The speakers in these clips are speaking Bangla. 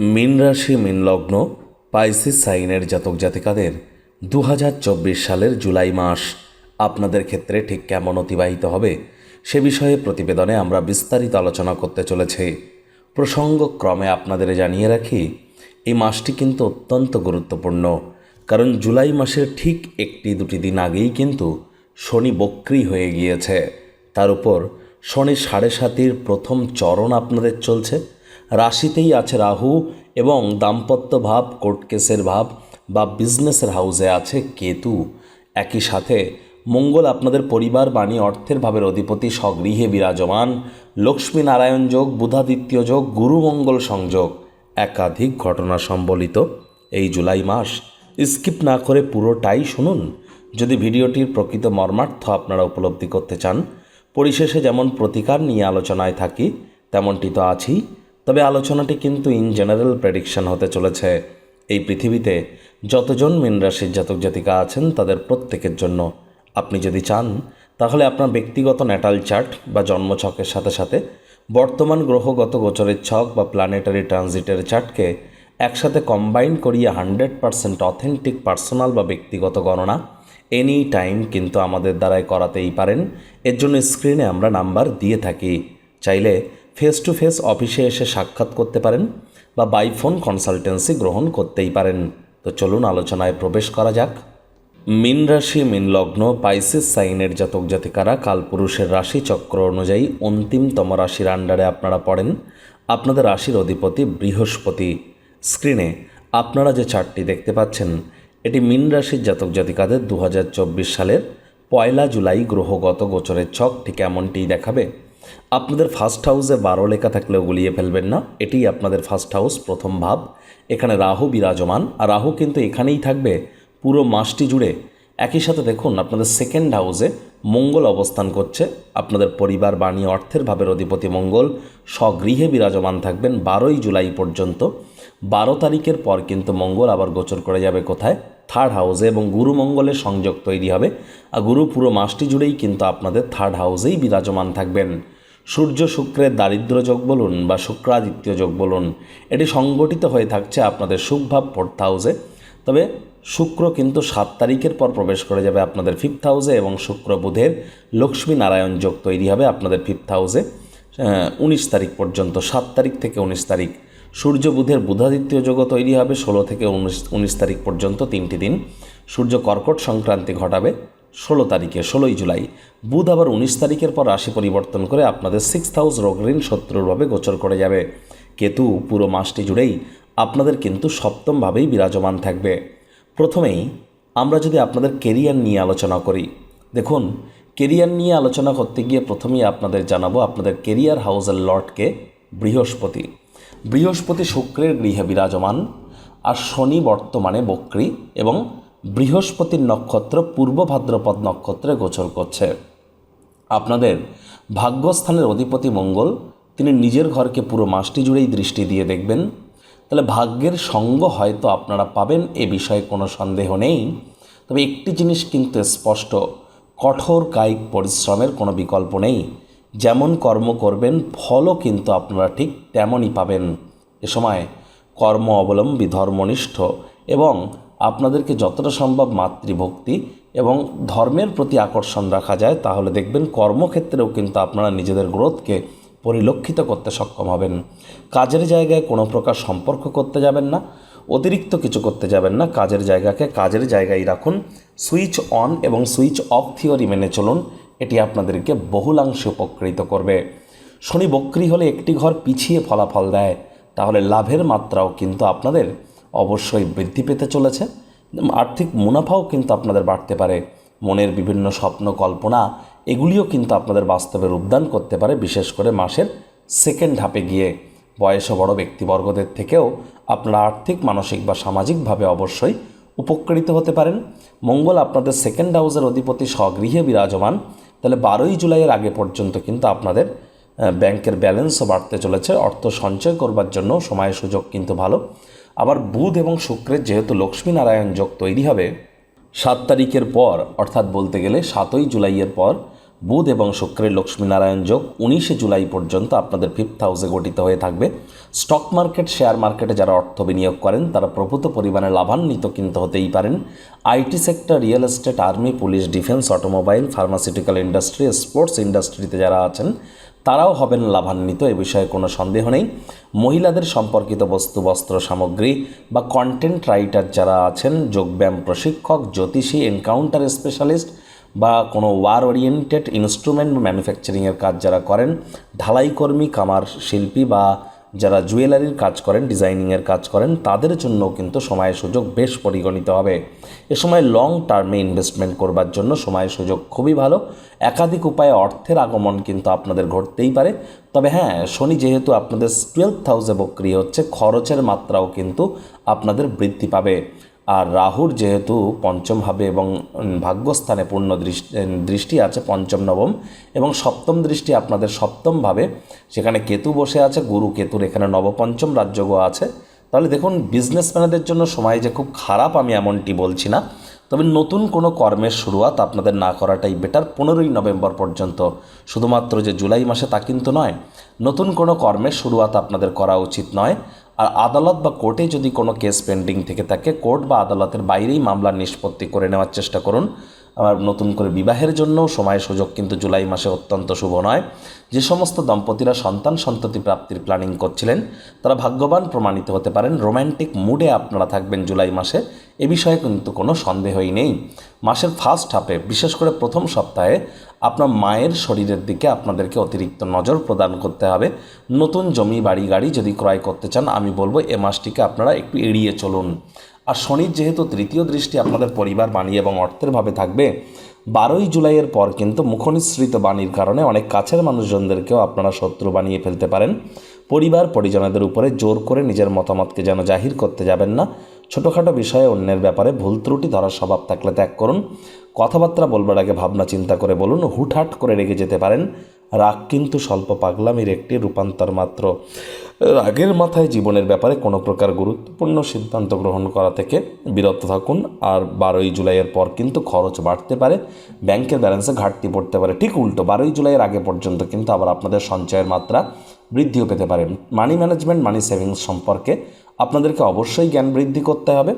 মীন রাশি, মীন লগ্ন, পাইসিস সাইনের জাতক জাতিকাদের দু হাজার চব্বিশ সালের জুলাই মাস আপনাদের ক্ষেত্রে ঠিক কেমন অতিবাহিত হবে সে বিষয়ে প্রতিবেদনে আমরা বিস্তারিত আলোচনা করতে চলেছি। প্রসঙ্গক্রমে আপনাদের জানিয়ে রাখি, এই মাসটি কিন্তু অত্যন্ত গুরুত্বপূর্ণ, কারণ জুলাই মাসের ঠিক একটি দুটি দিন আগেই কিন্তু শনি বক্রি হয়ে গিয়েছে। তার উপর শনি সাড়ে সাতির প্রথম চরণ আপনাদের চলছে। রাশিতেই আছে রাহু এবং দাম্পত্য ভাব, কোর্ট কেসের ভাব বা বিজনেসের হাউসে আছে কেতু। একই সাথে মঙ্গল আপনাদের পরিবার, বাণী, অর্থের ভাবের অধিপতি, স্বগৃহে বিরাজমান, লক্ষ্মী নারায়ণ যোগ, বুধাদিত্য যোগ, গুরু মঙ্গল সংযোগ। একাধিক ঘটনা সম্বলিত এই জুলাই মাস। স্কিপ না করে পুরোটাই শুনুন। যদি ভিডিওটির প্রকৃত মর্মার্থ আপনারা উপলব্ধি করতে চান, পরিশেষে যেমন প্রতিকার নিয়ে আলোচনায় থাকি, তেমনটি তো আছেই। তবে আলোচনাটি কিন্তু ইন জেনারেল প্রেডিকশন হতে চলেছে। এই পৃথিবীতে যতজন মীন রাশির জাতক জাতিকা আছেন, তাদের প্রত্যেকের জন্য। আপনি যদি চান, তাহলে আপনার ব্যক্তিগত ন্যাটাল চার্ট বা জন্মছকের সাথে সাথে বর্তমান গ্রহগত গোচরের ছক বা প্ল্যানেটারি ট্রানজিটের চার্টকে একসাথে কম্বাইন করিয়ে হান্ড্রেড পারসেন্ট অথেন্টিক পার্সোনাল বা ব্যক্তিগত গণনা এনি টাইম কিন্তু আমাদের দ্বারাই করাতেই পারেন। এর জন্য স্ক্রিনে আমরা নাম্বার দিয়ে থাকি। চাইলে ফেস টু ফেস অফিসে এসে সাক্ষাৎ করতে পারেন বা বাই ফোন কনসালটেন্সি গ্রহণ করতেই পারেন। তো চলুন আলোচনায় প্রবেশ করা যাক। মিন রাশি, মিন লগ্ন পাইসিস সাইনের জাতক জাতিকারা, কালপুরুষের রাশি চক্র অনুযায়ী অন্তিমতম রাশির আন্ডারে আপনারা পড়েন। আপনাদের রাশির অধিপতি বৃহস্পতি। স্ক্রিনে আপনারা যে চার্টটি দেখতে পাচ্ছেন, এটি মিন রাশির জাতক জাতিকাদের দু হাজার চব্বিশ সালের পয়লা জুলাই গ্রহগত গোচরের ছক, ঠিক এমনটিই দেখাবে। আপনাদের ফার্স্ট হাউসে বারো লেখা থাকলেও গুলিয়ে ফেলবেন না, এটিই আপনাদের ফার্স্ট হাউস প্রথম ভাব। এখানে রাহু বিরাজমান, আর রাহু কিন্তু এখানেই থাকবে পুরো মাসটি জুড়ে। একই সাথে দেখুন, আপনাদের সেকেন্ড হাউসে মঙ্গল অবস্থান করছে। আপনাদের পরিবার, বাণী, অর্থের ভাবের অধিপতি মঙ্গল স্বগৃহে বিরাজমান থাকবেন বারোই জুলাই পর্যন্ত। বারো তারিখের পর কিন্তু মঙ্গল আবার গোচর করে যাবে কোথায়? থার্ড হাউসে এবং গুরু মঙ্গলের সংযোগ তৈরি হবে। আর গুরু পুরো মাসটি জুড়েই কিন্তু আপনাদের থার্ড হাউসেই বিরাজমান থাকবেন। সূর্য শুক্রের দারিদ্র যোগ বলুন বা শুক্রাদিত্য যোগ বলুন, এটি সংগঠিত হয়ে থাকছে আপনাদের সুখভাব ফোর্থ হাউসে তবে শুক্র কিন্তু সাত তারিখের পর প্রবেশ করে যাবে আপনাদের ফিফথ হাউসে এবং শুক্র বুধের লক্ষ্মী নারায়ণ যোগ তৈরি হবে আপনাদের ফিফথ হাউসে উনিশ তারিখ পর্যন্ত, সাত তারিখ থেকে উনিশ তারিখ। সূর্য বুধের বুধাদিত্য যোগও তৈরি হবে, ষোলো থেকে উনিশ উনিশ তারিখ পর্যন্ত তিনটি দিন। সূর্য কর্কট সংক্রান্তি ঘটাবে ষোলো তারিখে, ষোলোই জুলাই। বুধ আবার উনিশ তারিখের পর রাশি পরিবর্তন করে আপনাদের সিক্স হাউস রোগ ঋণ শত্রুরভাবে গোচর করে যাবে। কেতু, পুরো মাসটি জুড়েই আপনাদের কিন্তু সপ্তমভাবেই বিরাজমান থাকবে। প্রথমেই আমরা যদি আপনাদের কেরিয়ার নিয়ে আলোচনা করি, দেখুন কেরিয়ার নিয়ে আলোচনা করতে গিয়ে প্রথমেই আপনাদের জানাব আপনাদের কেরিয়ার হাউসের লর্ডকে বৃহস্পতি। বৃহস্পতি শুক্রের গৃহে বিরাজমান, আর শনি বর্তমানে বক্রী এবং বৃহস্পতির নক্ষত্র পূর্ব ভাদ্রপদ নক্ষত্রে গোচর করছে। আপনাদের ভাগ্যস্থানের অধিপতি মঙ্গল, তিনি নিজের ঘরকে পুরো মাসটি জুড়েই দৃষ্টি দিয়ে দেখবেন। তাহলে ভাগ্যের সঙ্গ হয়তো আপনারা পাবেন, এ বিষয়ে কোনো সন্দেহ নেই। তবে একটি জিনিস কিন্তু স্পষ্ট, কঠোর কায়িক পরিশ্রমের কোনো বিকল্প নেই। যেমন কর্ম করবেন, ফলও কিন্তু আপনারা ঠিক তেমনই পাবেন। এ সময় কর্ম অবলম্বী, ধর্মনিষ্ঠ এবং আপনাদেরকে যতটা সম্ভব মাতৃভক্তি এবং ধর্মের প্রতি আকর্ষণ রাখা যায়, তাহলে দেখবেন কর্মক্ষেত্রেও কিন্তু আপনারা নিজেদের গ্রোথকে পরিলক্ষিত করতে সক্ষম হবেন। কাজের জায়গায় কোনো প্রকার সম্পর্ক করতে যাবেন না, অতিরিক্ত কিছু করতে যাবেন না, কাজের জায়গাকে কাজের জায়গায় রাখুন। সুইচ অন এবং সুইচ অফ থিওরি মেনে চলুন, এটি আপনাদেরকে বহুলাংশে উপকৃত করবে। শনি বক্রি হলে একটি ঘর পিছিয়ে ফলাফল দেয়, তাহলে লাভের মাত্রাও কিন্তু আপনাদের অবশ্যই বৃদ্ধি পেতে চলেছে। আর্থিক মুনাফাও কিন্তু আপনাদের বাড়তে পারে। মনের বিভিন্ন স্বপ্ন, কল্পনা, এগুলিও কিন্তু আপনাদের বাস্তবে রূপদান করতে পারে, বিশেষ করে মাসের সেকেন্ড হাফে গিয়ে। বয়সে বড় ব্যক্তিবর্গদের থেকেও আপনারা আর্থিক, মানসিক বা সামাজিকভাবে অবশ্যই উপকৃত হতে পারেন। মঙ্গল আপনাদের সেকেন্ড হাউসের অধিপতি স্বগৃহে বিরাজমান। তাহলে বারোই জুলাইয়ের আগে পর্যন্ত কিন্তু আপনাদের ব্যাংকের ব্যালেন্সও বাড়তে চলেছে। অর্থ সঞ্চয় করবার জন্য সময় সুযোগ কিন্তু ভালো। আবার বুধ এবং শুক্রের যেহেতু লক্ষ্মী নারায়ণ যোগ তৈরি হবে, সাত তারিখের পর, অর্থাৎ বলতে গেলে সাতই জুলাইয়ের পর, বুধ এবং শুক্রের লক্ষ্মীনারায়ণ যোগ উনিশে জুলাই পর্যন্ত আপনাদের ফিফথ হাউসে গঠিত হয়ে থাকবে। স্টক মার্কেট শেয়ার মার্কেটে যারা অর্থ বিনিয়োগ করেন, তারা প্রভূত পরিমাণে লাভান্বিত কিন্তু হতেই পারেন। IT sector, real estate, army, police, defence, automobile pharmaceutical industry sports ইন্ডাস্ট্রিতে যারা আছেন তারাও হবেন লাভান্বিত, এ বিষয়ে কোনো সন্দেহ নেই। মহিলাদের সম্পর্কিত বস্তু, বস্ত্র, সামগ্রী বা কন্টেন্ট রাইটার যারা আছেন, যোগব্যায়াম প্রশিক্ষক, জ্যোতিষী এনকাউন্টার স্পেশালিস্ট বা কোনো ওয়ার ওরিয়েন্টেড ইনস্ট্রুমেন্ট ম্যানুফ্যাকচারিংয়ের কাজ যারা করেন ঢালাই কর্মী কামার শিল্পী বা যারা জুয়েলারির কাজ করেন, ডিজাইনিংয়ের কাজ করেন, তাদের জন্য কিন্তু সময় সুযোগ বেশ পরিগণিত হবে। এ সময় লং টার্মে ইনভেস্টমেন্ট করবার জন্য সময় সুযোগ খুবই ভালো। একাধিক উপায়ে অর্থের আগমন কিন্তু আপনাদের ঘটতেই পারে। তবে হ্যাঁ শনি যেহেতু আপনাদের টুয়েলভ হাউসে বক্রিয় হচ্ছে, খরচের মাত্রাও কিন্তু আপনাদের বৃদ্ধি পাবে। আর রাহুর যেহেতু পঞ্চম ভাবে এবং ভাগ্যস্থানে পূর্ণ দৃষ্টি দৃষ্টি আছে পঞ্চম, নবম এবং সপ্তম দৃষ্টি আপনাদের সপ্তম ভাবে। সেখানে কেতু বসে আছে, গুরু কেতুর এখানে নবপঞ্চম রাজ্যগ আছে। তাহলে দেখুন বিজনেসম্যানদের জন্য সময় যে খুব খারাপ আমি এমনটি বলছি না। তবে নতুন কোনো কর্মের শুরুয়াত আপনাদের না করাটাই বেটার পনেরোই নভেম্বর পর্যন্ত। শুধুমাত্র যে জুলাই মাসে তা কিন্তু নয়, নতুন কোনো কর্মের শুরুয়াত আপনাদের করা উচিত নয়। আর আদালত বা কোর্টে যদি কোনো কেস পেন্ডিং থেকে থাকে, কোর্ট বা আদালতের বাইরেই মামলার নিষ্পত্তি করে নেওয়ার চেষ্টা করুন। আবার নতুন করে বিবাহের জন্য সময় সুযোগ কিন্তু জুলাই মাসে অত্যন্ত শুভ নয়। যে সমস্ত দম্পতিরা সন্তান সন্ততি প্রাপ্তির প্ল্যানিং করছিলেন, তারা ভাগ্যবান প্রমাণিত হতে পারেন রোম্যান্টিক মুডে আপনারা থাকবেন জুলাই মাসে। এ বিষয়ে কিন্তু কোনো সন্দেহই নেই। মাসের ফার্স্ট হাফে বিশেষ করে প্রথম সপ্তাহে, আপনার মায়ের শরীরের দিকে আপনাদেরকে অতিরিক্ত নজর প্রদান করতে হবে। নতুন জমি, বাড়ি, গাড়ি যদি ক্রয় করতে চান, আমি বলব এ মাসটিকে আপনারা একটু এড়িয়ে চলুন। আর শনির যেহেতু তৃতীয় দৃষ্টি আপনাদের পরিবার বাণী এবং অর্থের ভাবে থাকবে, বারোই জুলাইয়ের পর কিন্তু মুখনিসৃত বাণীর কারণে অনেক কাছের মানুষজনদেরকেও আপনারা শত্রু বানিয়ে ফেলতে পারেন। পরিবার পরিজনদের উপরে জোর করে নিজের মতামতকে যেন জাহির করতে যাবেন না। ছোটোখাটো বিষয়ে অন্যের ব্যাপারে ভুল ত্রুটি ধরার স্বভাব থাকলে ত্যাগ করুন। কথাবার্তা বলবার আগে ভাবনা চিন্তা করে বলুন, হুটহাট করে রেগে যেতে পারেন। রাগ কিন্তু স্বল্প পাগলামির একটি রূপান্তর মাত্র। রাগের মাথায় জীবনের ব্যাপারে কোনো প্রকার গুরুত্বপূর্ণ সিদ্ধান্ত গ্রহণ করা থেকে বিরত থাকুন, আর বারোই জুলাইয়ের পর কিন্তু খরচ বাড়তে পারে, ব্যাংকের ব্যালেন্সে ঘাটতি পড়তে পারে। ঠিক উল্টো, বারোই জুলাইয়ের আগে পর্যন্ত কিন্তু আবার আপনাদের সঞ্চয়ের মাত্রা বৃদ্ধিও পেতে পারে। মানি ম্যানেজমেন্ট, মানি সেভিংস সম্পর্কে আপনাদেরকে অবশ্যই জ্ঞান বৃদ্ধি করতে হবে।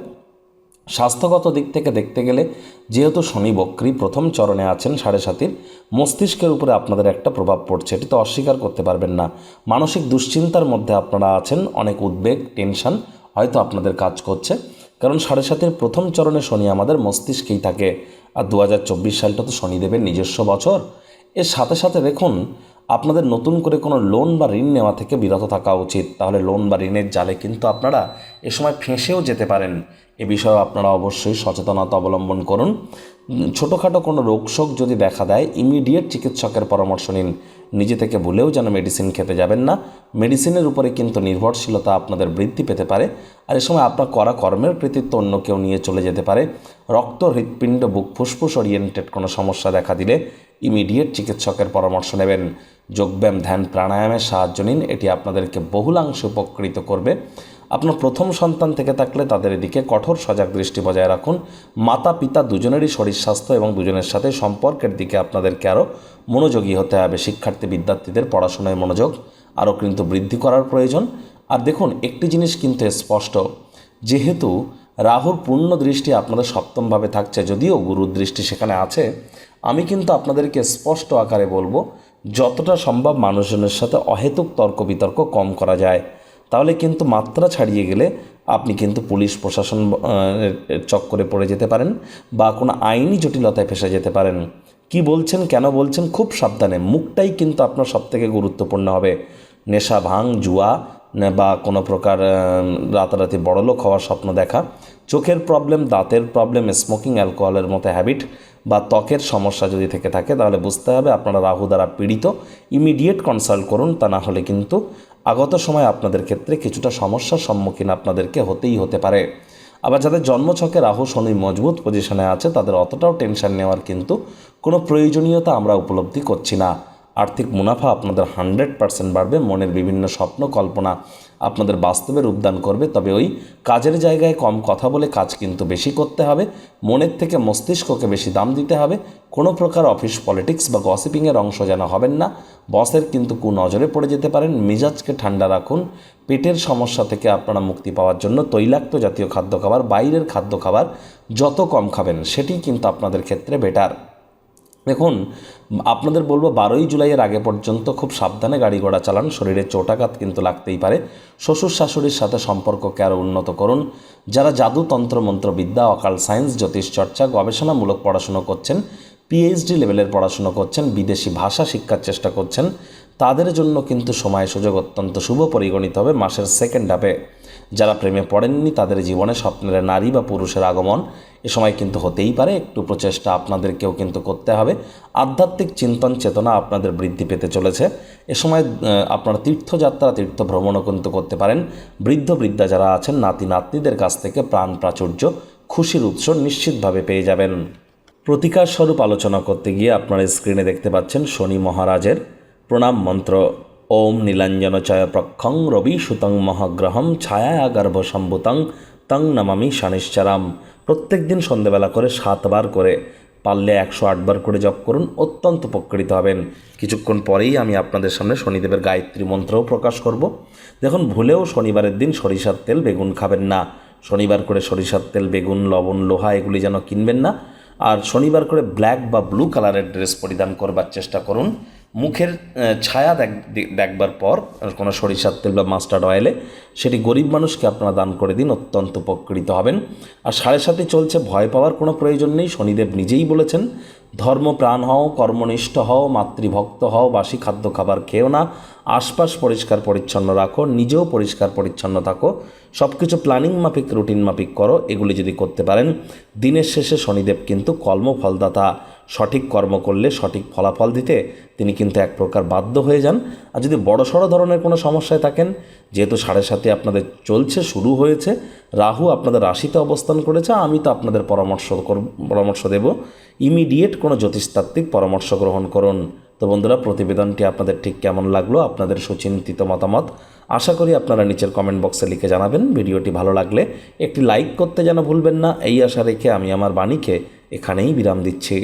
স্বাস্থ্যগত দিক থেকে দেখতে গেলে যেহেতু শনি বক্রী প্রথম চরণে আছেন সাড়ে সাতির, মস্তিষ্কের উপরে আপনাদের একটা প্রভাব পড়ছে, এটি তো অস্বীকার করতে পারবেন না। মানসিক দুশ্চিন্তার মধ্যে আপনারা আছেন, অনেক উদ্বেগ, টেনশন হয়তো আপনাদের কাজ করছে। কারণ সাড়ে সাতের প্রথম চরণে শনি আমাদের মস্তিষ্কেই থাকে। আর দু হাজার চব্বিশ সালটা তো শনিদেবের নিজস্ব বছর। এর সাথে সাথে দেখুন, আপনাদের নতুন করে কোনো লোন বা ঋণ নেওয়া থেকে বিরত থাকা উচিত। তাহলে লোন বা ঋণের জালে কিন্তু আপনারা এ সময় ফেঁসেও যেতে পারেন। এ বিষয়ে আপনারা অবশ্যই সচেতনতা অবলম্বন করুন। ছোটোখাটো কোনো রোগশোক যদি দেখা দেয় ইমিডিয়েট চিকিৎসকের পরামর্শ নিন। নিজে থেকে ভুলেও যেন মেডিসিন খেতে যাবেন না। মেডিসিনের উপরে কিন্তু নির্ভরশীলতা আপনাদের বৃদ্ধি পেতে পারে। আর এ সময় আপনার করা কর্মের কৃতিত্ব অন্য কেউ নিয়ে চলে যেতে পারে। রক্ত, হৃৎপিণ্ড, বুক ফুসফুস ওরিয়েন্টেড কোনো সমস্যা দেখা দিলে ইমিডিয়েট চিকিৎসকের পরামর্শ নেবেন। যোগব্যায়াম, ধ্যান, প্রাণায়ামের সাহায্য নিন। এটি আপনাদেরকে বহুলাংশে উপকৃত করবে। আপনার প্রথম সন্তান থেকে থাকলে তাদের দিকে কঠোর সজাগ দৃষ্টি বজায় রাখুন। মাতা, পিতা দুজনেরই শরীর স্বাস্থ্য এবং দুজনের সাথে সম্পর্কের দিকে আপনাদেরকে আরও মনোযোগী হতে হবে। শিক্ষার্থী, বিদ্যার্থীদের পড়াশোনায় মনোযোগ আরও কিন্তু বৃদ্ধি করার প্রয়োজন। আর দেখুন, একটি জিনিস কিন্তু স্পষ্ট, যেহেতু রাহুর পূর্ণ দৃষ্টি আপনাদের সপ্তমভাবে থাকছে, যদিও গুরুর দৃষ্টি সেখানে আছে। আমি কিন্তু আপনাদেরকে স্পষ্ট আকারে বলব, যতটা সম্ভব মানুষজনের সাথে অহেতুক তর্ক বিতর্ক কম করা যায়। তাহলে কিন্তু মাত্রা ছাড়িয়ে গেলে আপনি কিন্তু পুলিশ প্রশাসন চক্করে পড়ে যেতে পারেন বা কোনো আইনি জটিলতায় ফেসে যেতে পারেন। কি বলছেন, কেন বলছেন, খুব সাবধানে। মুখটাই কিন্তু আপনার সবথেকে গুরুত্বপূর্ণ হবে। নেশা ভাং জুয়া বা কোনো প্রকার রাতারাতি বড়লোক হওয়ার স্বপ্ন দেখা। চোখের প্রবলেম, দাঁতের প্রবলেম, স্মোকিং অ্যালকোহলের মতো হ্যাবিট বা ত্বকের সমস্যা যদি থেকে থাকে, তাহলে বুঝতে হবে আপনারা রাহু দ্বারা পীড়িত। ইমিডিয়েট কনসাল্ট করুন, তা না হলে কিন্তু আগত সময় আপনাদের ক্ষেত্রে কিছুটা সমস্যার সম্মুখীন আপনাদেরকে হতেই হতে পারে। আবার যাদের জন্মছকে রাহু শনি মজবুত পজিশনে আছে, তাদের অতটাও টেনশন নেওয়ার কিন্তু কোনো প্রয়োজনীয়তা আমরা উপলব্ধি করছি না। আর্থিক মুনাফা আপনাদের হান্ড্রেড পার্সেন্ট বাড়বে, মনের বিভিন্ন স্বপ্ন কল্পনা আপনাদের বাস্তবে রূপদান করবে। তবে ওই কাজের জায়গায় কম কথা বলে কাজ কিন্তু বেশি করতে হবে। মনের থেকে মস্তিষ্ককে বেশি দাম দিতে হবে। কোনো প্রকার অফিস পলিটিক্স বা গসিপিংয়ের অংশ যেন হবেন না। বসের কিন্তু কু নজরে পড়ে যেতে পারেন। মেজাজকে ঠান্ডা রাখুন। পেটের সমস্যা থেকে আপনারা মুক্তি পাওয়ার জন্য তৈলাক্ত জাতীয় খাদ্য খাবার, বাইরের খাদ্য খাবার যত কম খাবেন সেটি কিন্তু আপনাদের ক্ষেত্রে বেটার দেখুন, আপনাদের বলব বারোই জুলাইয়ের আগে পর্যন্ত খুব সাবধানে গাড়ি ঘোড়া চালান, শরীরে চোটাঘাত কিন্তু লাগতেই পারে। শ্বশুর শাশুড়ির সাথে সম্পর্ককে আরও উন্নত করুন। যারা জাদু মন্ত্রবিদ্যা অকাল সায়েন্স, জ্যোতিষ চর্চা, গবেষণামূলক পড়াশুনো করছেন পিএইচডি লেভেলের পড়াশুনো করছেন, বিদেশি ভাষা শিক্ষার চেষ্টা করছেন তাদের জন্য কিন্তু সময় সুযোগ অত্যন্ত শুভ পরিগণিত হবে মাসের সেকেন্ড হাফে যারা প্রেমে পড়েননি, তাদের জীবনে স্বপ্নের নারী বা পুরুষের আগমন এ সময় কিন্তু হতেই পারে। একটু প্রচেষ্টা আপনাদেরকেও কিন্তু করতে হবে। আধ্যাত্মিক চিন্তন চেতনা আপনাদের বৃদ্ধি পেতে চলেছে। এ সময় আপনারা তীর্থযাত্রা তীর্থ ভ্রমণও কিন্তু করতে পারেন। বৃদ্ধ, বৃদ্ধা যারা আছেন, নাতি, নাতনিদের কাছ থেকে প্রাণ প্রাচুর্য, খুশির উৎস নিশ্চিতভাবে পেয়ে যাবেন। প্রতিকার স্বরূপ আলোচনা করতে গিয়ে আপনারা স্ক্রিনে দেখতে পাচ্ছেন শনি মহারাজের প্রণাম মন্ত্র। ওম নীলাঞ্জন চয় প্রক্ষং রবি সুতং মহাগ্রহম ছায়া গর্ভ সম্ভুতং তং নমামি শনিশ্চরাম। প্রত্যেক দিন সন্ধেবেলা করে সাতবার করে পারলে একশো আটবার করে জপ করুন, অত্যন্ত উপকৃত হবেন। কিছুক্ষণ পরেই আমি আপনাদের সামনে শনিদেবের গায়ত্রী মন্ত্রও প্রকাশ করব। দেখুন, ভুলেও শনিবারের দিন সরিষার তেল বেগুন খাবেন না। শনিবার করে সরিষার তেল, বেগুন, লবণ, লোহা এগুলি যেন কিনবেন না। আর শনিবার করে ব্ল্যাক বা ব্লু কালারের ড্রেস পরিধান করবার চেষ্টা করুন। মুখের ছায়া দেখ দেখবার পর, কোনো সরিষার তেল বা মাস্টার্ড অয়েলে সেটি গরিব মানুষকে আপনারা দান করে দিন, অত্যন্ত উপকৃত হবেন। আর সাড়ে সাথে চলছে, ভয় পাওয়ার কোনো প্রয়োজন নেই, শনিদেব নিজেই বলেছেন ধর্মপ্রাণ হও, কর্মনিষ্ঠ হও, মাতৃভক্ত হও, বাসি খাদ্য খাবার খেও না, আশপাশ পরিষ্কার পরিচ্ছন্ন রাখো, নিজেও পরিষ্কার পরিচ্ছন্ন থাকো সব কিছু প্ল্যানিং মাফিক, রুটিন মাফিক করো, এগুলি যদি করতে পারেন, দিনের শেষে শনিদেব কিন্তু কর্মফলদাতা। সঠিক কর্ম করলে সঠিক ফলাফল দিতে তিনি কিন্তু এক প্রকার বাধ্য হয়ে যান। আর যদি বড় সড়ো ধরনের কোনো সমস্যায় থাকেন, যেহেতু সাড়ে সাথে আপনাদের চলছে, শুরু হয়েছে, রাহু আপনাদের রাশিতে অবস্থান করেছে, আমি তো আপনাদের পরামর্শ পরামর্শ দেব। ইমিডিয়েট কোনো জ্যোতিষতাত্ত্বিক পরামর্শ গ্রহণ করুন। তো বন্ধুরা, প্রতিবেদনটি আপনাদের ঠিক কেমন লাগল, আপনাদের সুচিন্তিত মতামত, আশা করি আপনারা নিচের কমেন্ট বক্সে লিখে জানাবেন। ভিডিওটি ভালো লাগলে একটি লাইক করতে যেন ভুলবেন না। এই আশা রেখে আমি আমার বাণীকে এখানেই বিরাম দিচ্ছি।